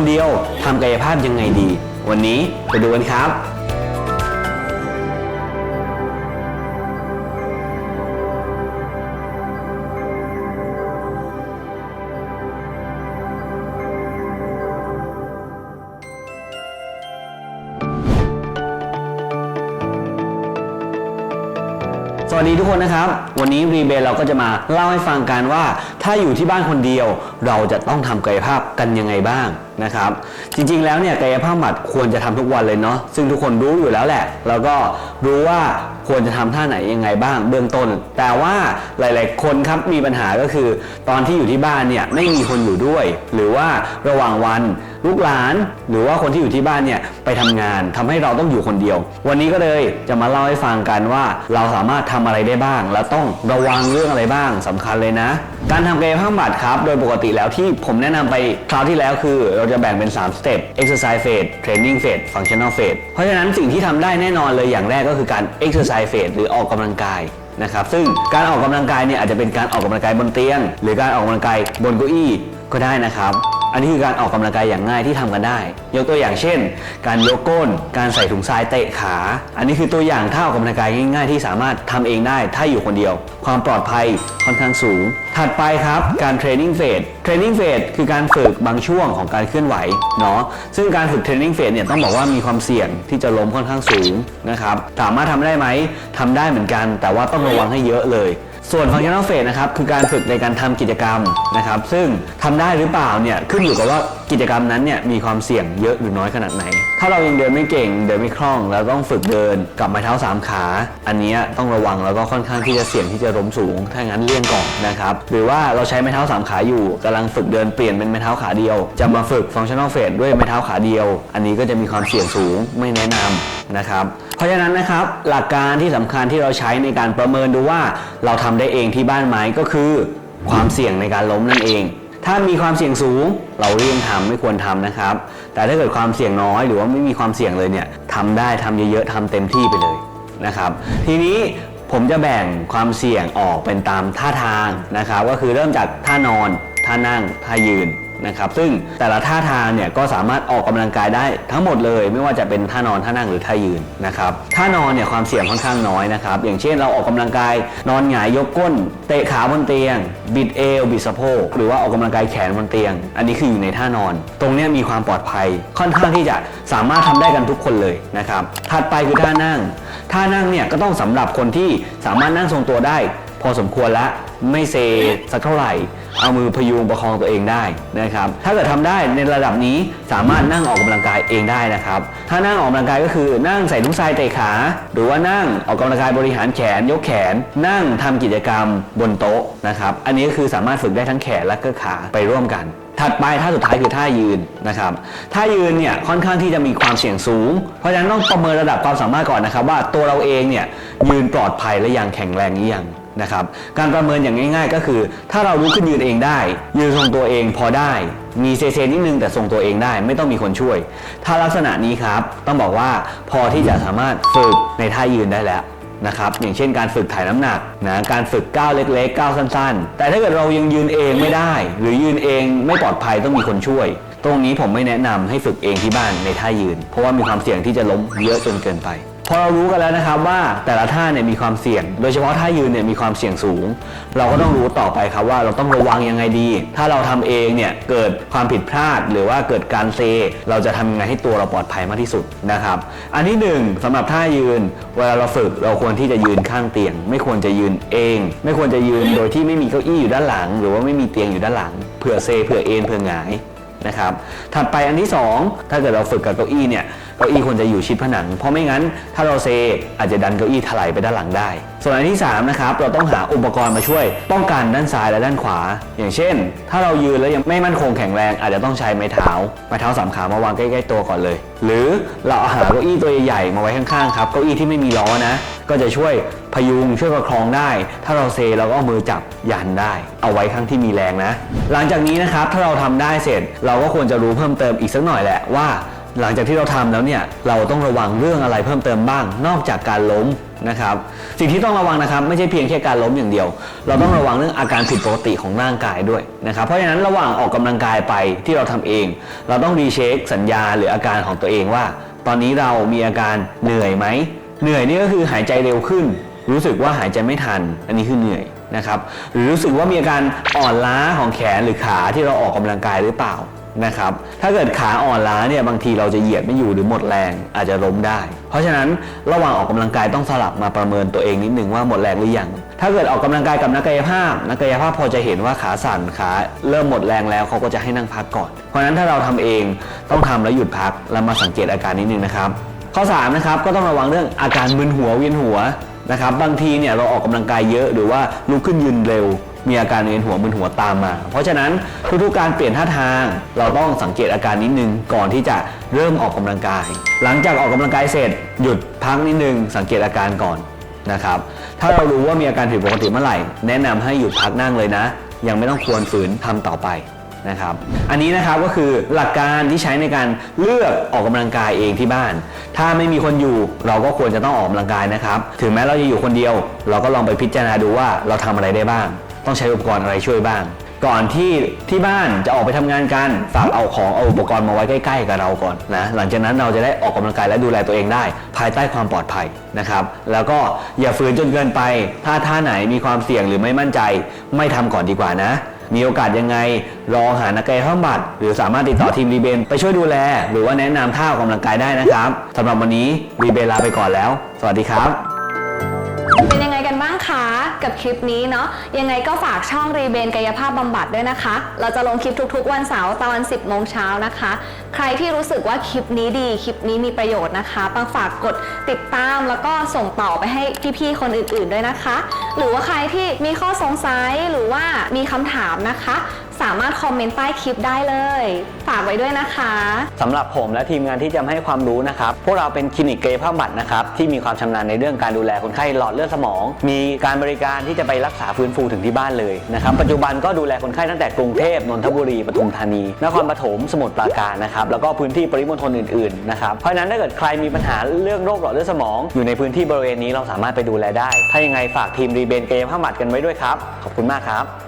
คนเดียวทำกายภาพยังไงดี วันนี้ไปดูกันครับ สวัสดีทุกคนนะครับ วันนี้รีเบลเราก็จะมาเล่าให้ฟังกันว่า ถ้าอยู่ที่บ้านคนเดียว เราจะต้องทำกายภาพกันยังไงบ้างนะครับ จริงๆแล้วเนี่ยกายภาพบำบัดควรจะทำทุกวันเลยเนาะซึ่งทุกคนรู้อยู่แล้วแหละ แล้วก็รู้ว่าควรจะทำท่าไหนยังไงบ้างเบื้องต้น แต่ว่าหลาย ๆ คนครับมีปัญหาก็คือ ตอนที่อยู่ที่บ้านเนี่ยไม่มีคนอยู่ด้วย หรือว่าระหว่างวัน ลูกหลาน หรือว่าคนที่อยู่ที่บ้านเนี่ยไปทำงานทำให้เราต้องอยู่คนเดียว วันนี้ก็เลยจะมาเล่าให้ฟังกันว่าเราสามารถทำอะไรได้บ้าง แล้วต้องระวังเรื่องอะไรบ้างสำคัญเลยนะ การทำกายภาพบำบัดครับ โดยปกติแล้วที่ผมแนะนำไปคราวที่แล้วคือเราจะแบ่งเป็น 3 สเต็ป exercise phase training phase functional phase เพราะฉะนั้นสิ่งที่ทำได้แน่นอนเลยอย่างแรกก็คือการ exercise phase หรือออกกำลังกายนะครับซึ่งการออกกำลังกายเนี่ยอาจจะเป็นการออกกำลังกายบนเตียง หรือการออกกำลังกายบนเก้าอี้ก็ได้นะครับ อันนี้คือการออกกำลังกายอย่างง่ายที่ทำกันได้ ยกตัวอย่างเช่น การยกก้น การใส่ถุงทรายเตะขา อันนี้คือตัวอย่างท่าออกกำลังกายง่าย ๆ ที่สามารถทำเองได้ถ้าอยู่คนเดียว ความปลอดภัยค่อนข้างสูง ถัดไปครับการเทรนนิ่งเฟสเทรนนิ่งเฟสคือการฝึกบางช่วงของการเคลื่อนไหวเนาะซึ่งการฝึกเทรนนิ่งเฟสเนี่ยต้องบอกว่ามีความเสี่ยงที่จะล้มค่อนข้างสูงนะครับถามว่าทำได้ไหมทำได้เหมือนกัน แต่ว่าต้องระวังให้เยอะเลย ส่วน functional phase นะครับคือการฝึกในการทำกิจกรรมนะครับซึ่งทำได้หรือเปล่าเนี่ยขึ้นอยู่กับว่ากิจกรรมนั้นเนี่ยมีความเสี่ยงเยอะหรือน้อยขนาดไหน ถ้าเรายังเดินไม่เก่งเดินไม่คล่อง แล้วต้องฝึกเดินกับไม้เท้าสามขา อันเนี้ยต้องระวังแล้วก็ค่อนข้างที่จะเสี่ยงที่จะล้มสูงถ้างั้นเลี่ยงก่อนนะครับหรือว่าเราใช้ไม้เท้าสามขาอยู่กำลังฝึกเดินเปลี่ยนเป็นไม้เท้าขาเดียว จะมาฝึก functional phase ด้วยไม้เท้าขาเดียว อันนี้ก็จะมีความเสี่ยงสูงไม่แนะนำ นะครับ เพราะฉะนั้นนะครับหลักการที่สำคัญที่เราใช้ในการประเมินดูว่าเราทำได้เองที่บ้านไหมก็คือ ความเสี่ยงในการล้มนั่นเอง ถ้ามีความเสี่ยงสูง เราเลี่ยงทำไม่ควรทำนะครับ แต่ถ้าเกิดความเสี่ยงน้อยหรือว่าไม่มีความเสี่ยงเลยเนี่ยทำได้ทำเยอะๆทำเต็มที่ไปเลยนะครับ ทีนี้ผมจะแบ่งความเสี่ยงออกเป็นตามท่าทางนะครับ ก็คือเริ่มจากท่านอน ท่านั่ง ท่ายืน นะครับซึ่งแต่ละท่าทางเนี่ยก็สามารถออกกำลังกายได้ทั้งหมดเลย ไม่ว่าจะเป็นท่านอนท่านั่งหรือท่ายืนนะครับท่านอนเนี่ยความเสี่ยงค่อนข้างน้อยนะครับอย่างเช่นเราออกกำลังกาย นอนหงายยกก้น เตะขาบนเตียง บิดเอวบิดสะโพกหรือว่าออกกำลังกายแขนบนเตียง อันนี้คืออยู่ในท่านอน ตรงนี้มีความปลอดภัยค่อนข้างที่จะสามารถทำได้กันทุกคนเลยนะครับถัดไปคือท่านั่ง ท่านั่งเนี่ยก็ต้องสำหรับคนที่สามารถนั่งทรงตัวได้ พอสมควรแล้วไม่เซสักเท่าไหร่ เอามือพยุงประคองตัวเองได้นะครับ ถ้าเกิดทำได้ในระดับนี้สามารถนั่งออกกำลังกายเองได้นะครับ ถ้านั่งออกกำลังกายก็คือนั่งใส่ถุงทรายเตะขา หรือว่านั่งออกกำลังกายบริหารแขนยกแขน นั่งทำกิจกรรมบนโต๊ะนะครับ อันนี้ก็คือสามารถฝึกได้ทั้งแขนและก็ขาไปร่วมกันถัดไปท่าสุดท้ายคือท่ายืนนะครับท่ายืนเนี่ยค่อนข้างที่จะมีความเสี่ยงสูง เพราะฉะนั้นต้องประเมินระดับความสามารถก่อนนะครับ ว่าตัวเราเองเนี่ยยืนปลอดภัยและยังแข็งแรงหรือยัง นะครับการประเมินอย่างง่าย ๆ ก็คือ ถ้าเราลุกขึ้นยืนเองได้ ยืนทรงตัวเองพอได้ มีเซเซนิดนึงแต่ทรงตัวเองได้ ไม่ต้องมีคนช่วย ถ้าลักษณะนี้ครับต้องบอกว่าพอที่จะสามารถฝึกในท่ายืนได้แล้วนะครับอย่างเช่นการฝึกถ่ายน้ำหนักนะการฝึกก้าวเล็กๆก้าวสั้นๆ แต่ถ้าเกิดเรายังยืนเองไม่ได้ หรือยืนเองไม่ปลอดภัยต้องมีคนช่วย ตรงนี้ผมไม่แนะนำให้ฝึกเองที่บ้านในท่ายืน เพราะว่ามีความเสี่ยงที่จะล้มเยอะจนเกินไป พอเรารู้กันแล้วนะครับว่าแต่ละท่าเนี่ยมีความเสี่ยง โดยเฉพาะท่ายืนเนี่ยมีความเสี่ยงสูง เราก็ต้องรู้ต่อไปครับว่าเราต้องระวังยังไงดี ถ้าเราทำเองเนี่ยเกิดความผิดพลาด หรือว่าเกิดการเซ เราจะทำยังไงให้ตัวเราปลอดภัยมากที่สุดนะครับ อันที่หนึ่งสำหรับท่ายืน เวลาเราฝึกเราควรที่จะยืนข้างเตียง ไม่ควรจะยืนเอง ไม่ควรจะยืนโดยที่ไม่มีเก้าอี้อยู่ด้านหลัง หรือว่าไม่มีเตียงอยู่ด้านหลังเผื่อเซเผื่อเอนเผื่อหงายนะครับถัดไปอันที่ 2 ถ้าเกิดเราฝึกกับเก้าอี้เนี่ย เก้าอี้ควรจะอยู่ชิดผนัง เพราะไม่งั้นถ้าเราเซอาจจะดันเก้าอี้ถลายไปด้านหลังได้ ส่วนอันที่3นะครับเราต้องหาอุปกรณ์มาช่วย ป้องกันด้านซ้ายและด้านขวา อย่างเช่น ถ้าเรายืนแล้วยังไม่มั่นคงแข็งแรง อาจจะต้องใช้ไม้เท้าไม้เท้าสามขามาวางใกล้ๆตัวก่อนเลย หรือเราเอาหาเก้าอี้ตัวใหญ่ๆมาไว้ข้างๆครับเก้าอี้ที่ไม่มีล้อนะ ก็จะช่วยพยุงช่วยประคองได้ ถ้าเราเซเราก็เอามือจับยันได้ เอาไว้ข้างที่มีแรงนะ หลังจากนี้นะครับถ้าเราทำได้เสร็จ เราก็ควรจะรู้เพิ่มเติมอีกสักหน่อยแหละว่า หลังจากที่เราทำแล้วเนี่ยเราต้องระวังเรื่องอะไรเพิ่มเติมบ้าง นอกจากการล้มนะครับ สิ่งที่ต้องระวังนะครับ ไม่ใช่เพียงแค่การล้มอย่างเดียว เราต้องระวังเรื่องอาการผิดปกติของร่างกายด้วยนะครับ เพราะฉะนั้นระหว่างออกกำลังกายไปที่เราทำเอง เราต้องรีเช็คสัญญาหรืออาการของตัวเองว่า ตอนนี้เรามีอาการเหนื่อยไหมเหนื่อยนี่ก็คือหายใจเร็วขึ้น รู้สึกว่าหายใจไม่ทัน อันนี้คือเหนื่อยนะครับหรือรู้สึกว่ามีอาการอ่อนล้าของแขนหรือขาที่เราออกกำลังกายหรือเปล่า นะครับ ถ้าเกิดขาอ่อนล้าเนี่ยบางทีเราจะเหยียดไม่อยู่หรือหมดแรงอาจจะล้มได้ เพราะฉะนั้นระหว่างออกกำลังกายต้องสลับมาประเมินตัวเองนิดนึงว่าหมดแรงหรือยัง ถ้าเกิดออกกำลังกายกับนักกายภาพ นักกายภาพพอจะเห็นว่าขาสั่นขาเริ่มหมดแรงแล้วเขาก็จะให้นั่งพักก่อน เพราะฉะนั้นถ้าเราทำเองต้องทำแล้วหยุดพักแล้วมาสังเกตอาการนิดนึงนะครับข้อ3นะครับก็ต้องระวังเรื่องอาการมึนหัวเวียนหัวนะครับบางทีเนี่ยเราออกกำลังกายเยอะหรือว่าลุกขึ้นยืนเร็ว มีอาการเวียนหัวมึนหัวตามมา เพราะฉะนั้นทุกๆการเปลี่ยนท่าทางเราต้องสังเกตอาการนิดนึงก่อนที่จะเริ่มออกกำลังกาย หลังจากออกกำลังกายเสร็จ หยุดพักนิดนึง สังเกตอาการก่อนนะครับถ้าเรารู้ว่ามีอาการผิดปกติเมื่อไหร่ แนะนำให้หยุดพักนั่งเลยนะ ยังไม่ต้องควรฝืนทำต่อไปนะครับอันนี้นะครับก็คือหลักการที่ใช้ในการเลือกออกกำลังกายเองที่บ้าน ถ้าไม่มีคนอยู่เราก็ควรจะต้องออกกำลังกายนะครับ ถึงแม้เราจะอยู่คนเดียว เราก็ลองไปพิจารณาดูว่าเราทำอะไรได้บ้าง ต้องใช้อุปกรณ์อะไรช่วยบ้าง ก่อนที่ที่บ้านจะออกไปทำงานกันฝากเอาของเอาอุปกรณ์มาไว้ใกล้ ๆ กับเราก่อนนะหลังจากนั้นเราจะได้ออกกำลังกายและดูแลตัวเองได้ ภายใต้ความปลอดภัยนะครับ แล้วก็อย่าฝืนจนเกินไป ถ้าท่าไหนมีความเสี่ยงหรือไม่มั่นใจ ไม่ทำก่อนดีกว่านะมีโอกาสยังไงลอหานักกายภาพบำบัดหรือสามารถติดต่อทีมรีเบนไปช่วยดูแล หรือว่าแนะนำท่าออกกำลังกายได้นะครับสำหรับวันนี้รีเบนลาไปก่อนแล้ว สวัสดีครับ เป็นยังไง นบ้างคะกับคลิปนี้เนาะยังไงก็ฝากช่องรีเบนกายภาพบำบัดด้วยนะคะ เราจะลงคลิปทุกๆ วันเสาร์ตอน 10โมงเช้านะคะ ใครที่รู้สึกว่าคลิปนี้ดีคลิปนี้มีประโยชน์นะคะปังฝากกดติดตามแล้วก็ส่งต่อไปให้พี่ๆคนอื่นๆด้วยนะคะ หรือว่าใครที่มีข้อสงสัยหรือว่ามีคำถามนะคะ สามารถคอมเมนต์ใต้คลิปได้เลย ฝากไว้ด้วยนะคะสำหรับผมและทีมงานที่จะให้ความรู้นะครับ พวกเราเป็นคลินิกเกยภาพบำบัดนะครับที่มีความชำนาญในเรื่องการดูแลคนไข้หลอดเลือดสมอง มีการบริการที่จะไปรักษาฟื้นฟูถึงที่บ้านเลยนะครับ ปัจจุบันก็ดูแลคนไข้ตั้งแต่กรุงเทพนนทบุรีปทุมธานี นครปฐมสมุทรปราการนะครับแล้วก็พื้นที่ปริมณฑลอื่นๆนะครับเพราะฉะนั้นถ้าเกิดใครมีปัญหาเรื่องโรคหลอดเลือดสมอง อยู่ในพื้นที่บริเวณนี้เราสามารถไปดูแลได้ ถ้ายังไงฝากทีมรีเบนเกยภาพบำบัดกันไว้ด้วยครับขอบคุณมากครับ